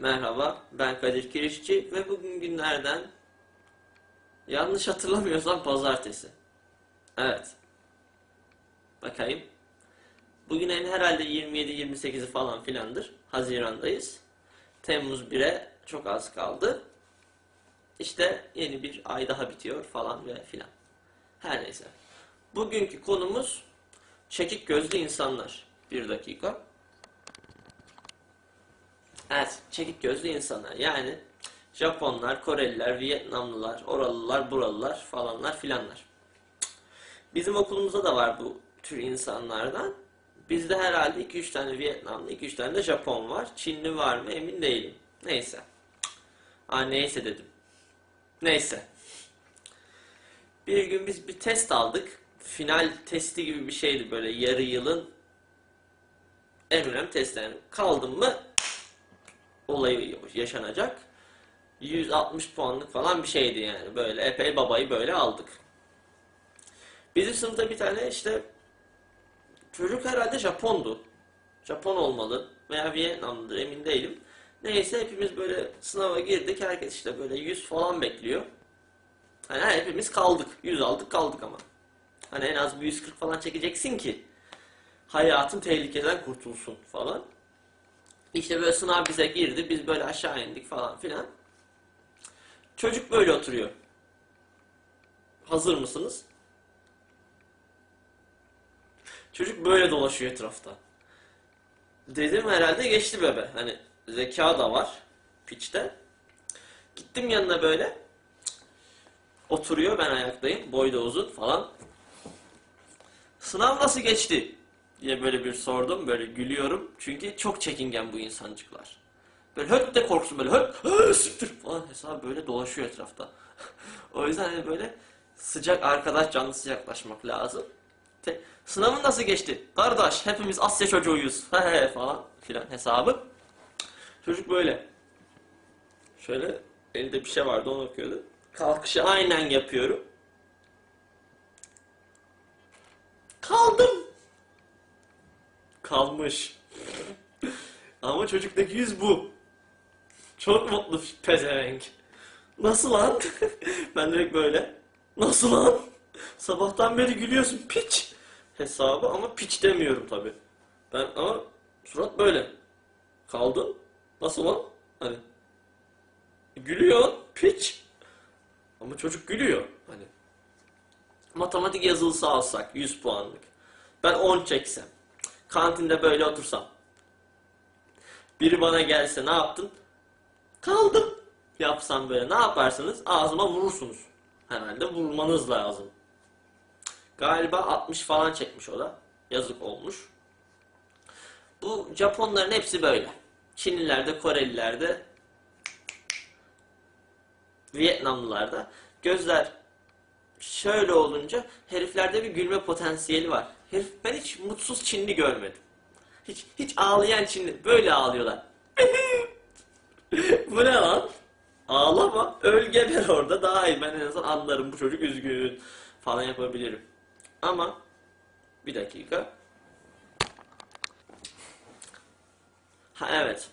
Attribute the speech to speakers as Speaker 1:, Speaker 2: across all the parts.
Speaker 1: Merhaba, ben Kadir Kirişçi ve bugün günlerden yanlış hatırlamıyorsam pazartesi. Evet. Bakayım. Bugün en herhalde 27-28'i falan filandır. Hazirandayız. Temmuz 1'e çok az kaldı. İşte yeni bir ay daha bitiyor falan ve filan. Her neyse. Bugünkü konumuz çekik gözlü insanlar. Bir dakika. Evet, çekik gözlü insanlar. Yani Japonlar, Koreliler, Vietnamlılar, oralılar, buralılar falanlar filanlar. Bizim okulumuzda da var bu tür insanlardan. Bizde herhalde 2-3 tane Vietnamlı, 2-3 tane de Japon var. Çinli var mı emin değilim. Neyse. Aa neyse dedim. Neyse. Bir gün biz bir test aldık. Final testi gibi bir şeydi böyle yarı yılın en önemli testleri. Kaldım mı olayı yaşanacak. 160 puanlık falan bir şeydi yani. Böyle epey babayı böyle aldık. Bizim sınıfta bir tane işte çocuk herhalde Japondu. Japon olmalı veya Vietnamlıdır emin değilim. Neyse hepimiz böyle sınava girdik. Herkes işte böyle 100 falan bekliyor. Hani hepimiz kaldık. 100 aldık kaldık ama. Hani en az bir 140 falan çekeceksin ki hayatın tehlikeden kurtulsun falan. İşte böyle sınav bize girdi. Biz böyle aşağı indik falan filan. Çocuk böyle oturuyor. Hazır mısınız? Çocuk böyle dolaşıyor etrafta. Dedim herhalde geçti bebe. Hani zeka da var piçte. Gittim yanına böyle. Oturuyor ben ayaktayım. Boy da uzun falan. Sınav nasıl geçti? Diye böyle bir sordum. Böyle gülüyorum. Çünkü çok çekingen bu insancıklar. Böyle höt de korksun böyle höt, höt siktir falan hesabı böyle dolaşıyor etrafta. o yüzden hani böyle sıcak arkadaş canlısı yaklaşmak lazım. Te, sınavın nasıl geçti? Kardeş hepimiz Asya çocuğuyuz. He he falan filan hesabı. Çocuk böyle. Şöyle elde bir şey vardı onu okuyordu. Kalkışı aynen yapıyorum. Kaldım. Kalmış. Ama çocuktaki yüz bu. Çok mutlu pezevenk. Nasıl lan? ben direkt böyle. Nasıl lan? Sabahtan beri gülüyorsun piç. Hesabı ama piç demiyorum tabi. Ben ama surat böyle. Kaldın. Nasıl lan? Hani. Gülüyor piç. Ama çocuk gülüyor. Hani. Matematik yazılısı alsak 100 puanlık. Ben 10 çeksem. Kantinde böyle otursam. Biri bana gelse ne yaptın? Kaldım. Yapsam böyle ne yaparsınız? Ağzıma vurursunuz. Herhalde vurmanız lazım. Galiba 60 falan çekmiş o da. Yazık olmuş. Bu Japonların hepsi böyle. Çinlilerde, Korelilerde, Vietnamlılarda gözler şöyle olunca heriflerde bir gülme potansiyeli var. Herif ben hiç mutsuz Çinli görmedim. Hiç hiç ağlayan Çinli böyle ağlıyorlar. bu ne lan? Ağlama. Öl geber orada daha iyi. Ben en azından anlarım bu çocuk üzgün falan yapabilirim. Ama bir dakika. Ha evet.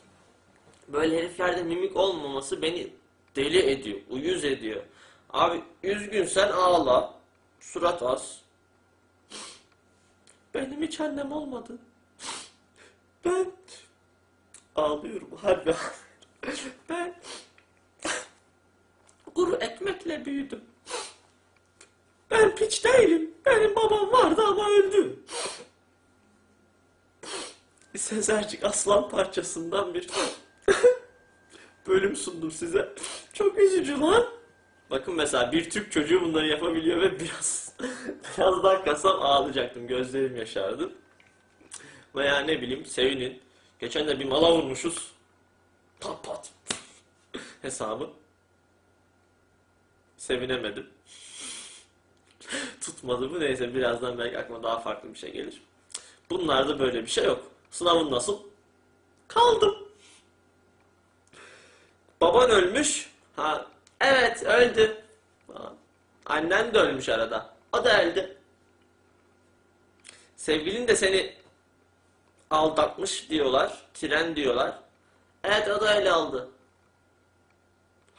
Speaker 1: Böyle heriflerde mimik olmaması beni deli ediyor, uyuz ediyor. Abi üzgünsen ağla. Surat az. Benim hiç annem olmadı. Ben ağlıyorum harbi. Ben kuru ekmekle büyüdüm. Ben piç değilim. Benim babam vardı ama öldü. Sezercik aslan parçasından bir bölüm sundum size. Çok üzücü lan. Bakın mesela bir Türk çocuğu bunları yapabiliyor ve biraz biraz daha kasam ağlayacaktım. Gözlerim yaşardı. Veya ne bileyim sevinin. Geçen de bir mala vurmuşuz. Pat pat. Hesabı. Sevinemedim. Tutmadı mı neyse birazdan belki aklıma daha farklı bir şey gelir. Bunlarda böyle bir şey yok. Sınavın nasıl? Kaldım. Baban ölmüş. Ha, evet öldü. Annen de ölmüş arada. O da öldü. Sevgilin de seni aldatmış diyorlar. Tren diyorlar. Evet o da öyle oldu.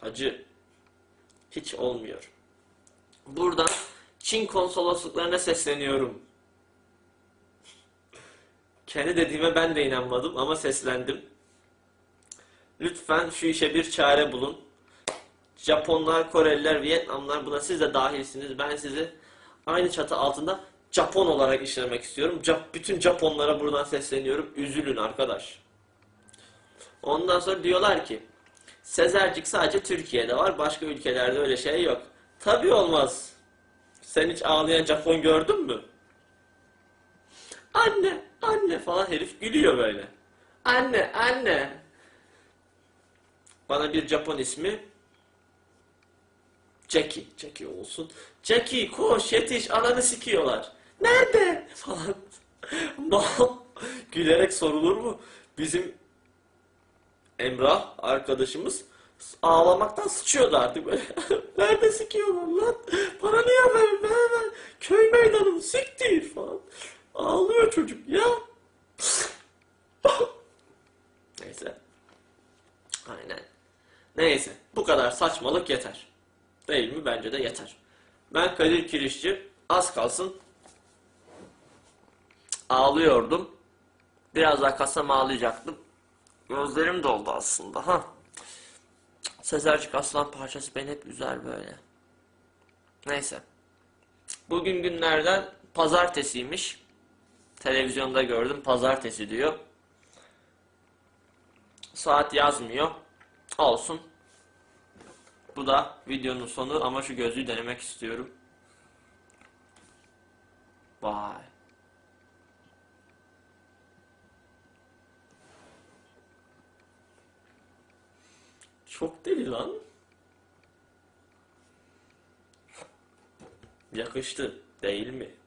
Speaker 1: Hacı. Hiç olmuyor. Buradan Çin konsolosluklarına sesleniyorum. Kendi dediğime ben de inanmadım ama seslendim. Lütfen şu işe bir çare bulun. Japonlar, Koreliler, Vietnamlar buna siz de dahilsiniz. Ben sizi aynı çatı altında Japon olarak işlemek istiyorum. Jap- bütün Japonlara buradan sesleniyorum. Üzülün arkadaş. Ondan sonra diyorlar ki Sezercik sadece Türkiye'de var. Başka ülkelerde öyle şey yok. Tabii olmaz. Sen hiç ağlayan Japon gördün mü? Anne, anne falan herif gülüyor böyle. Anne, anne. Bana bir Japon ismi Jackie. Jackie olsun. Jackie koş yetiş ananı sikiyorlar. Nerede? Falan. Mal. Gülerek sorulur mu? Bizim Emrah arkadaşımız ağlamaktan sıçıyordu artık böyle. Nerede sikiyorlar lan? Bana niye haber ver ver. Köy meydanı siktir falan. Ağlıyor çocuk ya. Neyse. Aynen. Neyse. Bu kadar saçmalık yeter. Değil mi? Bence de yeter. Ben Kadir Kirişçi az kalsın ağlıyordum. Biraz daha kasam ağlayacaktım. Gözlerim doldu aslında ha. Sezercik Aslan parçası beni hep üzer böyle. Neyse. Bugün günlerden pazartesiymiş. Televizyonda gördüm pazartesi diyor. Saat yazmıyor. Olsun. Bu da videonun sonu ama şu gözlüğü denemek istiyorum. Vay. Çok deli lan. Yakıştı değil mi?